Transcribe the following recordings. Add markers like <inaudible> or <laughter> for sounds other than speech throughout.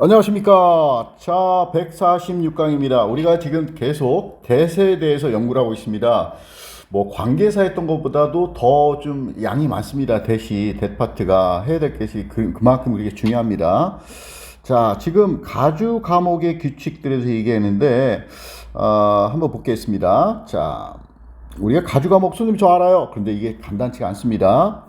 안녕하십니까. 자, 146강입니다. 우리가 지금 계속 대세에 대해서 연구를 하고 있습니다. 뭐, 관계사 했던 것보다도 더 좀 양이 많습니다. 대시, 대파트가 해야 될 것이 그, 그만큼 우리가 중요합니다. 자, 지금 가주 과목의 규칙들에서 얘기했는데, 어, 한번 보겠습니다. 자, 우리가 가주 과목 선생님 저 알아요. 그런데 이게 간단치가 않습니다.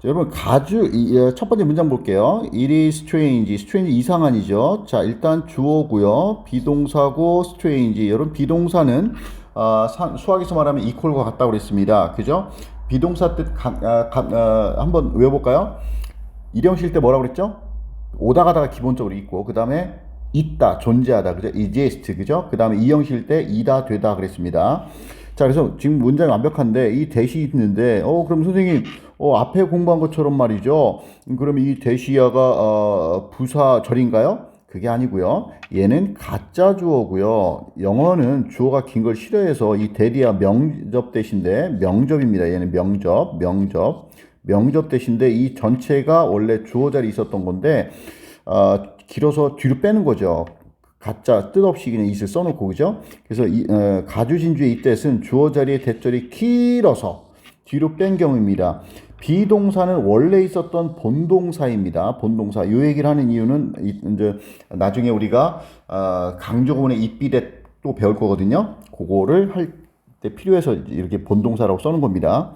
자, 여러분 가주 이, 어, 첫 번째 문장 볼게요. Is strange. strange 이상한이죠. 자 일단 주어고요. 비동사고 strange. 여러분 비동사는 어, 사- 수학에서 말하면 equal과 같다고 그랬습니다. 그죠? 비동사 뜻 가, 아, 가, 어, 한번 외워볼까요? 일형실 때 뭐라고 그랬죠? 오다 가다가 기본적으로 있고 그 다음에 있다 존재하다 그죠? exist 그죠? 그 다음에 이형실 때 이다 되다 그랬습니다. 자 그래서 지금 문장이 완벽한데 이 대시 있는데 어 그럼 선생님 어 앞에 공부한 것처럼 말이죠. 음, 그럼 이 대시야가 어 부사절인가요? 그게 아니고요. 얘는 가짜 주어고요. 영어는 주어가 긴 걸 싫어해서 이 대리야 명접 대신데 명접입니다. 얘는 명접, 명접, 명접 대신데 이 전체가 원래 주어 자리 있었던 건데 어, 길어서 뒤로 빼는 거죠. 가짜 뜻없이 그냥 it을 써놓고 그죠? 그래서 이, 어, 가주진주의 이 뜻은 주어 자리에 대절이 길어서 뒤로 뺀 경우입니다. 비동사는 원래 있었던 본동사입니다. 본동사. 이 얘기를 하는 이유는 이- 이제 나중에 우리가 어, 강조구문의 입비례 또 배울 거거든요. 그거를 할 때 필요해서 이렇게 본동사라고 써는 겁니다.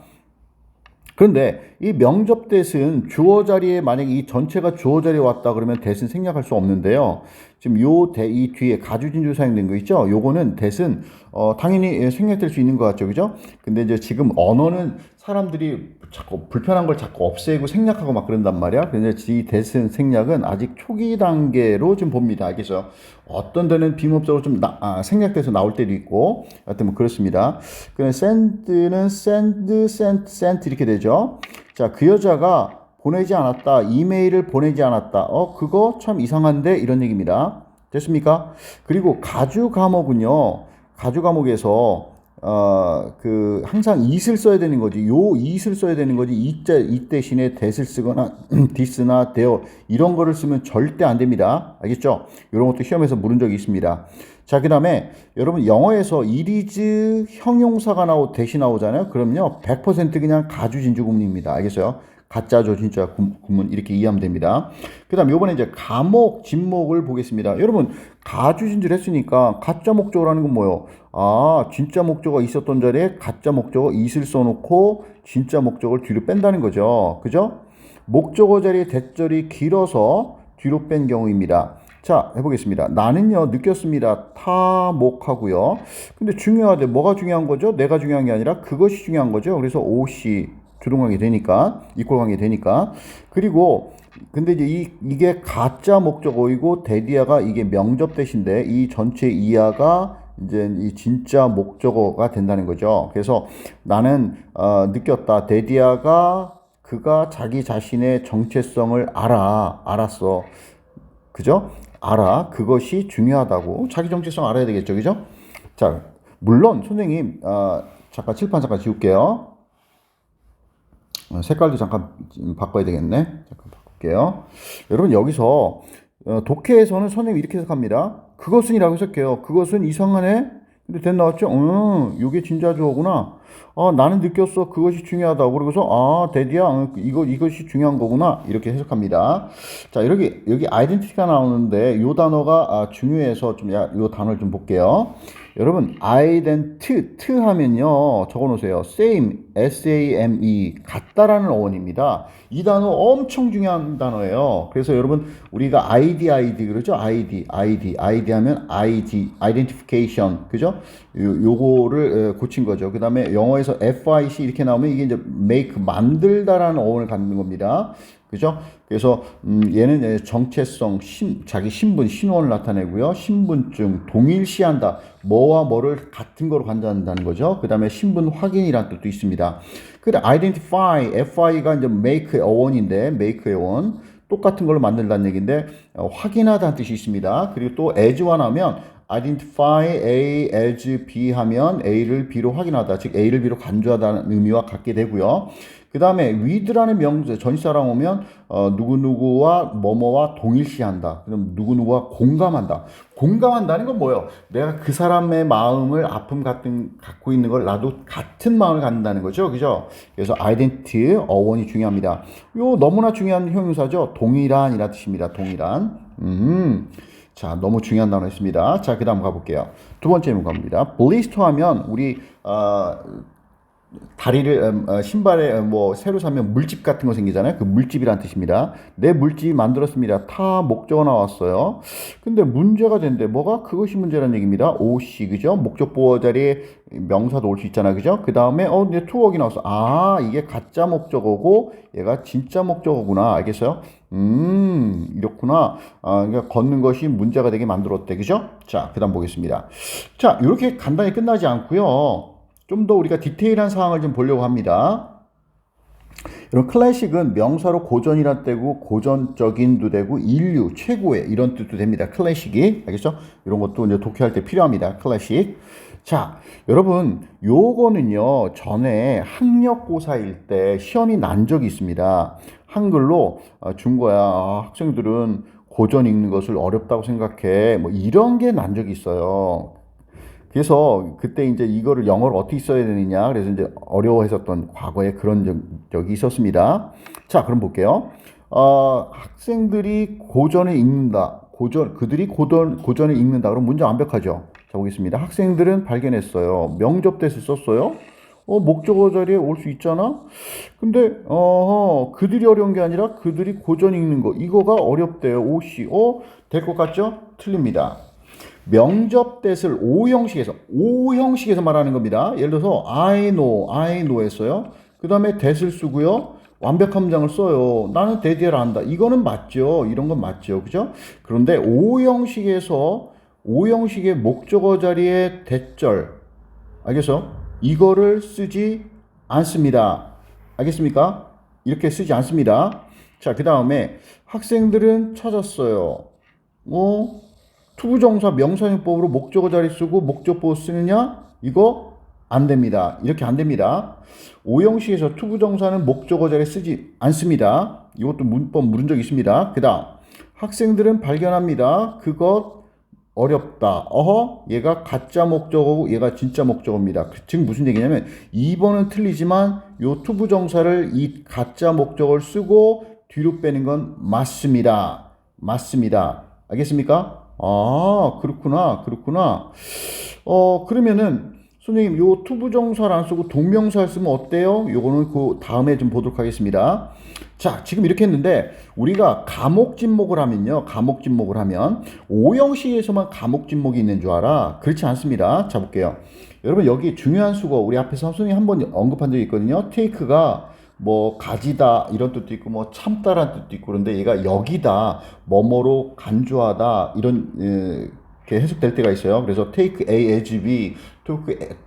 그런데 이 명접 대은 주어 자리에 만약에 이 전체가 주어 자리에 왔다 그러면 대은 생략할 수 없는데요. 지금 요 대 이 뒤에 가주진주 사용된 거 있죠? 요거는 대은 어 당연히 생략될 수 있는 것 같죠. 그죠? 근데 이제 지금 언어는 사람들이 자꾸 불편한 걸 자꾸 없애고 생략하고 막 그런단 말이야. 근데 이 대은 생략은 아직 초기 단계로 좀 봅니다. 알겠죠? 어떤 데는 비문법적으로 좀 나, 아, 생략돼서 나올 때도 있고, 하여튼 뭐 그렇습니다. 그럼 send는 send, sent, sent 이렇게 되죠. 자, 그 여자가 보내지 않았다. 이메일을 보내지 않았다. 어, 그거 참 이상한데? 이런 얘기입니다. 됐습니까? 그리고 가주 과목은요. 가주 과목에서 어, 그 항상 it을 써야 되는 거지. 요 it을 써야 되는 거지. 이자 이 대신에 that을 쓰거나 <clears throat> this나 there 이런 거를 쓰면 절대 안 됩니다. 알겠죠? 이런 것도 시험에서 물은 적이 있습니다. 자, 그 다음에 여러분 영어에서 is 형용사가 나오 대시 나오잖아요. 그럼요. 100% 그냥 가주 진주 구문입니다. 알겠어요? 가짜죠, 진짜 구- 구문 이렇게 이해하면 됩니다. 그다음 요번에 이제 가목 진목을 보겠습니다. 여러분 가주 진주를 했으니까 가짜 목적어라는 건 뭐예요? 아, 진짜 목적어 있었던 자리에 가짜 목적어 it을 써놓고 진짜 목적어를 뒤로 뺀다는 거죠. 그죠? 목적어 자리에 대절이 길어서 뒤로 뺀 경우입니다. 자, 해보겠습니다. 나는요, 느꼈습니다. 타목하고요. 근데 중요하대. 뭐가 중요한 거죠? 내가 중요한 게 아니라 그것이 중요한 거죠. 그래서 옷이 주동관계 되니까, 이꼴 관계 되니까. 그리고, 근데 이제 이, 이게 가짜 목적어이고, 데디아가 이게 명접 대신데, 이 전체 이하가 이제 이 진짜 목적어가 된다는 거죠. 그래서 나는, 어, 느꼈다. 데디아가 그가 자기 자신의 정체성을 알아. 알았어. 그죠? 알아. 그것이 중요하다고. 자기 정체성 알아야 되겠죠. 그죠? 자, 물론 선생님, 아, 잠깐 칠판 잠깐 지울게요. 어, 색깔도 잠깐 좀 바꿔야 되겠네. 잠깐 바꿀게요. 여러분 여기서 어, 독해에서는 선생님 이렇게 해석합니다. 그것은이라고 해석해요. 그것은 이상하네. 근데 된 나왔죠? 음, 이게 진짜 주어구나. 아, 나는 느꼈어. 그것이 중요하다고. 그러고서 아, 데디야, 어, 이거 이것이 중요한 거구나. 이렇게 해석합니다. 자, 여기 여기 아이덴티티가 나오는데 요 단어가 아, 중요해서 좀 야, 요 단어를 좀 볼게요. 여러분, 아이덴티 트 하면요. 적어 놓으세요. same, S A M E 같다라는 어원입니다. 이 단어 엄청 중요한 단어예요. 그래서 여러분 우리가 ID ID 그러죠? ID ID ID 하면 ID identification 그죠? 요, 요거를 에, 고친 거죠. 그 다음에 영어에서 FIC 이렇게 나오면 이게 이제 make 만들다라는 어원을 갖는 겁니다. 그죠? 그래서 음, 얘는 정체성, 신, 자기 신분, 신원을 나타내고요. 신분증, 동일시한다. 뭐와 뭐를 같은 거로 간다는 거죠. 그 다음에 신분 확인이라는 뜻도 있습니다. 그래, identify, FI가 이제 make의 어원인데, make의 어원. 똑같은 걸로 만들다는 얘기인데, 어, 확인하다는 뜻이 있습니다. 그리고 또 as와 나면 identify A as B 하면 A를 B로 확인하다, 즉 A를 B로 간주하다는 의미와 같게 되고요. 그 다음에 with라는 명사 전치사랑 오면 어, 누구누구와 뭐뭐와 동일시한다. 그럼 누구누구와 공감한다. 공감한다는 건 뭐예요? 내가 그 사람의 마음을 아픔 같은 갖고 있는 걸 나도 같은 마음을 갖는다는 거죠. 그죠? 그래서 identity 어원이 중요합니다. 요 너무나 중요한 형용사죠. 동일한이라 뜻입니다. 동일한. 음. 자, 너무 중요한 단어였습니다. 자, 그 다음 가볼게요. 두 번째 문갑니다. 블리스터 하면 우리, 어, 다리를 음, 어, 신발에 어, 뭐 새로 사면 물집 같은 거 생기잖아요. 그 물집이란 뜻입니다. 내 물집이 만들었습니다. 타 목적어 나왔어요. 근데 문제가 된대. 뭐가 그것이 문제라는 얘기입니다. 오씨 그죠? 목적 보호 자리에 명사도 올 수 있잖아. 그죠? 그 다음에 어 이제 투억이 나왔어. 아 이게 가짜 목적어고 얘가 진짜 목적어구나. 알겠어요? 음 이렇구나. 아 그러니까 걷는 것이 문제가 되게 만들었대. 그죠? 자 그다음 보겠습니다. 자 이렇게 간단히 끝나지 않고요. 좀 더 우리가 디테일한 사항을 좀 보려고 합니다. 여러분 클래식은 명사로 고전이란 때고 고전적인 도 되고 인류 최고의 이런 뜻도 됩니다. 클래식이 알겠죠? 이런 것도 이제 독해할 때 필요합니다. 클래식. 자, 여러분 요거는요 전에 학력고사일 때 시험이 난 적이 있습니다. 한글로 어, 준 거야. 아, 학생들은 고전 읽는 것을 어렵다고 생각해. 뭐 이런 게 난 적이 있어요. 그래서 그때 이제 이거를 영어를 어떻게 써야 되느냐 그래서 이제 어려워했었던 과거에 그런 적, 적이 있었습니다. 자, 그럼 볼게요. 어, 학생들이 고전을 읽는다. 고전 그들이 고전 고전을 읽는다. 그럼 문제 완벽하죠. 자, 보겠습니다. 학생들은 발견했어요. 명접 대을 썼어요. 어, 목적어 자리에 올 수 있잖아? 근데, 어, 그들이 어려운 게 아니라 그들이 고전 읽는 거. 이거가 어렵대요. 오씨. 어, 될 것 같죠? 틀립니다. 명접 대을 O 형식에서 O 형식에서 말하는 겁니다. 예를 들어서 I know, I know 했어요. 그 다음에 that을 쓰고요. 완벽 함장을 써요. 나는 대디를 한다. 이거는 맞죠. 이런 건 맞죠. 그죠? 그런데 O 형식에서 O 형식의 목적어 자리에 대절 알겠어? 이거를 쓰지 않습니다. 알겠습니까? 이렇게 쓰지 않습니다. 자, 그 다음에 학생들은 찾았어요. 어? 투부정사 명사용법으로 목적어 자리 쓰고 목적보 쓰느냐? 이거 안 됩니다. 이렇게 안 됩니다. 오형식에서 투부정사는 목적어 자리 쓰지 않습니다. 이것도 문법 물은 적 있습니다. 그 다음 학생들은 발견합니다. 그것 어렵다. 어허, 얘가 가짜 목적어고 얘가 진짜 목적어입니다. 그, 즉 무슨 얘기냐면 2번은 틀리지만 요 투부정사를 이 가짜 목적어를 쓰고 뒤로 빼는 건 맞습니다. 맞습니다. 알겠습니까? 아, 그렇구나. 그렇구나. 어, 그러면은 선생님 요 투부정사를 안 쓰고 동명사를 쓰면 어때요? 요거는 그 다음에 좀 보도록 하겠습니다. 자, 지금 이렇게 했는데 우리가 감옥 진목을 하면요. 감옥 진목을 하면 오형식에서만 감옥 진목이 있는 줄 알아. 그렇지 않습니다. 자 볼게요. 여러분 여기 중요한 수거 우리 앞에서 선생님이 한번 언급한 적이 있거든요. 테이크가 뭐 가지다 이런 뜻도 있고 뭐 참다란 뜻도 있고 그런데 얘가 여기다 뭐뭐로 간주하다 이런 에, 이렇게 해석될 때가 있어요. 그래서 take A as B,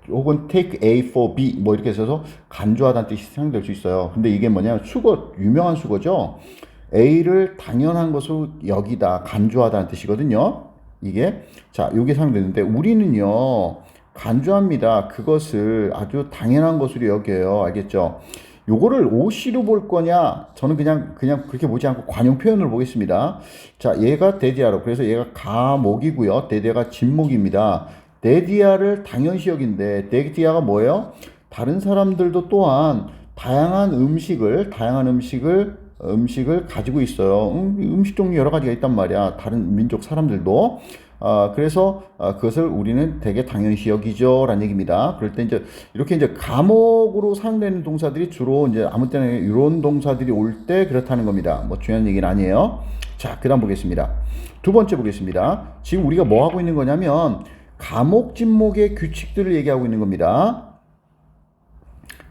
혹은 take A for B 뭐 이렇게 써서 간주하다는 뜻이 사용될 수 있어요. 근데 이게 뭐냐 수거 유명한 수거죠. A를 당연한 것으로 여기다 간주하다는 뜻이거든요. 이게 자 이게 사용되는데 우리는요 간주합니다. 그것을 아주 당연한 것으로 여겨요. 알겠죠? 요거를 오시로 볼 거냐? 저는 그냥 그냥 그렇게 보지 않고 관용 표현을 보겠습니다. 자, 얘가 데디아로. 그래서 얘가 가목이고요. 데디아가 진목입니다. 데디아를 당연시 여긴데 데디아가 뭐예요? 다른 사람들도 또한 다양한 음식을 다양한 음식을 음식을 가지고 있어요. 음, 음식 종류 여러 가지가 있단 말이야. 다른 민족 사람들도. 아, 그래서 아, 그것을 우리는 되게 당연시 여기죠 라는 얘기입니다. 그럴 때 이제 이렇게 이제 감옥으로 사용되는 동사들이 주로 이제 아무 때나 이런 동사들이 올 때 그렇다는 겁니다. 뭐 중요한 얘기는 아니에요. 자, 그 다음 보겠습니다. 두 번째 보겠습니다. 지금 우리가 뭐 하고 있는 거냐면 감옥 진목의 규칙들을 얘기하고 있는 겁니다.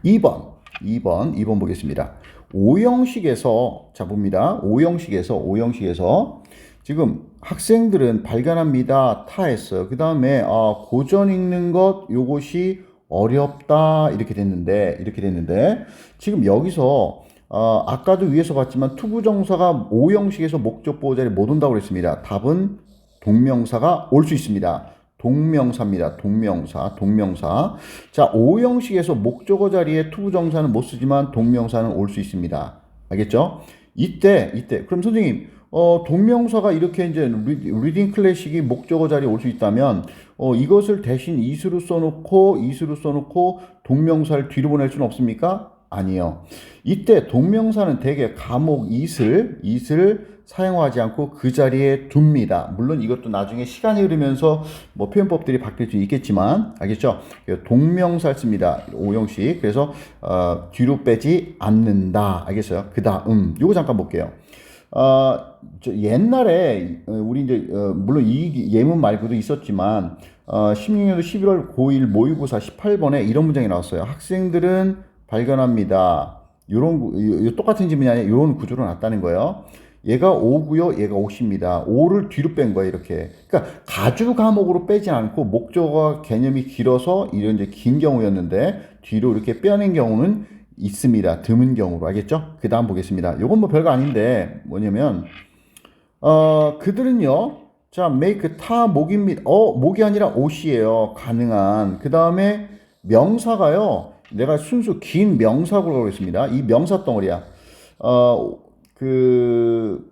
2번, 2번, 2번 보겠습니다. 오형식에서 자 봅니다. 오형식에서 오형식에서 지금 학생들은 발견합니다. 타 했어요. 그 다음에 어, 고전 읽는 것 요것이 어렵다 이렇게 됐는데 이렇게 됐는데 지금 여기서 어, 아까도 위에서 봤지만 투부정사가 오형식에서 목적 보호 자리 못 온다고 그랬습니다. 답은 동명사가 올 수 있습니다. 동명사입니다. 동명사, 동명사. 자, 오형식에서 목적어 자리에 투부정사는 못 쓰지만 동명사는 올 수 있습니다. 알겠죠? 이때, 이때. 그럼 선생님, 어, 동명사가 이렇게 이제 리- 리딩 클래식이 목적어 자리에 올 수 있다면, 어, 이것을 대신 이수로 써놓고, 이수로 써놓고, 동명사를 뒤로 보낼 수는 없습니까? 아니요. 이때 동명사는 대개 감옥 이슬, 이슬 사용하지 않고 그 자리에 둡니다. 물론 이것도 나중에 시간이 흐르면서 뭐 표현법들이 바뀔 수 있겠지만, 알겠죠? 동명사 씁니다. 오형식. 그래서, 어, 뒤로 빼지 않는다. 알겠어요? 그 다음, 요거 잠깐 볼게요. 어, 저 옛날에 어, 우리 이제 어, 물론 이 예문 말고도 있었지만 어, 16년도 11월 9일 모의고사 18번에 이런 문장이 나왔어요. 학생들은 발견합니다. 요런 똑같은 질문이 아니라 이런 구조로 나왔다는 거예요. 얘가 5고요, 얘가 5입니다. 5를 뒤로 뺀 거예요, 이렇게. 그러니까 가주 과목으로 빼지 않고 목적어 개념이 길어서 이런 이제 긴 경우였는데 뒤로 이렇게 빼낸 경우는 있습니다. 드문 경우로 알겠죠? 그 다음 보겠습니다. 요건 뭐 별거 아닌데 뭐냐면 어 그들은요. 자, make 타 목입니다. 어 목이 아니라 옷이에요. 가능한. 그 다음에 명사가요. 내가 순수 긴 명사구로 하겠습니다. 이 명사 덩어리야. 어 그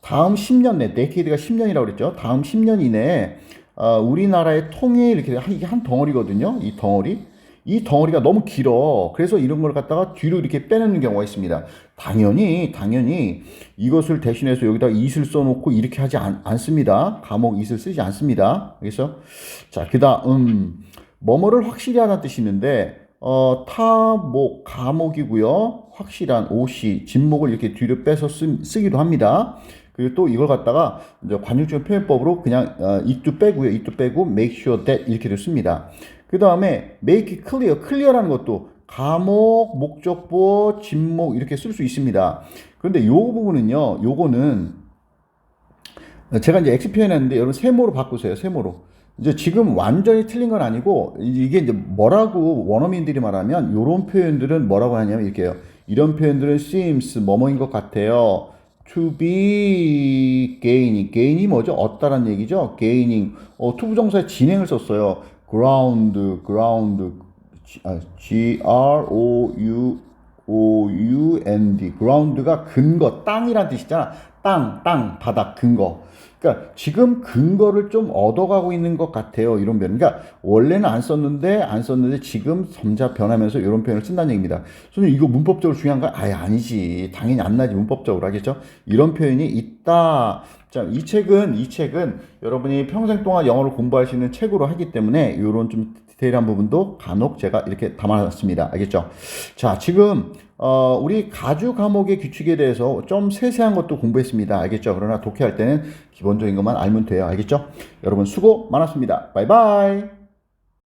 다음 10년 내, 데케이드가 10년이라고 그랬죠. 다음 10년 이내에 어, 우리나라의 통일 이렇게 한, 이게 한 덩어리거든요. 이 덩어리. 이 덩어리가 너무 길어. 그래서 이런 걸 갖다가 뒤로 이렇게 빼내는 경우가 있습니다. 당연히, 당연히 이것을 대신해서 여기다 it을 써놓고 이렇게 하지 않, 않습니다. 감옥 it을 쓰지 않습니다. 알겠어? 자, 그 다음, 뭐뭐를 확실히 하다는 뜻이 있는데, 어, 타목, 감옥이고요. 확실한 오시, 진목을 이렇게 뒤로 빼서 쓰, 쓰기도 합니다. 그리고 또 이걸 갖다가 관용적 표현법으로 그냥 어, it도 빼고요. it도 빼고 make sure that 이렇게도 씁니다. 그 다음에 make clear, clear라는 것도 감옥, 목적보, 진목 이렇게 쓸 수 있습니다. 그런데 요 부분은요. 요거는 제가 이제 X 표현했는데 여러분 세모로 바꾸세요. 세모로. 이제 지금 완전히 틀린 건 아니고 이게 이제 뭐라고 원어민들이 말하면 이런 표현들은 뭐라고 하냐면 이렇게요. 이런 표현들은 seems 뭐뭐인 것 같아요. to be gaining. gain이 뭐죠? 얻다란 얘기죠. gaining. 어, 투부정사의 진행을 썼어요. Ground, ground. G, 아, R O U O U N D. ground가 근거, 땅이란 뜻이잖아. 땅, 땅, 바닥, 근거. 그러니까 지금 근거를 좀 얻어가고 있는 것 같아요. 이런 표현. 그러니까 원래는 안 썼는데 안 썼는데 지금 점차 변하면서 이런 표현을 쓴다는 얘기입니다. 선생님 이거 문법적으로 중요한 거 아예 아니지. 당연히 안 나지 문법적으로 하겠죠. 이런 표현이 있다. 자, 이 책은 이 책은 여러분이 평생 동안 영어를 공부할 수 있는 책으로 하기 때문에 이런 좀 디테일한 부분도 간혹 제가 이렇게 담아놨습니다. 알겠죠? 자, 지금 어, 우리 가주 과목의 규칙에 대해서 좀 세세한 것도 공부했습니다. 알겠죠? 그러나 독해할 때는 기본적인 것만 알면 돼요. 알겠죠? 여러분 수고 많았습니다. 바이바이.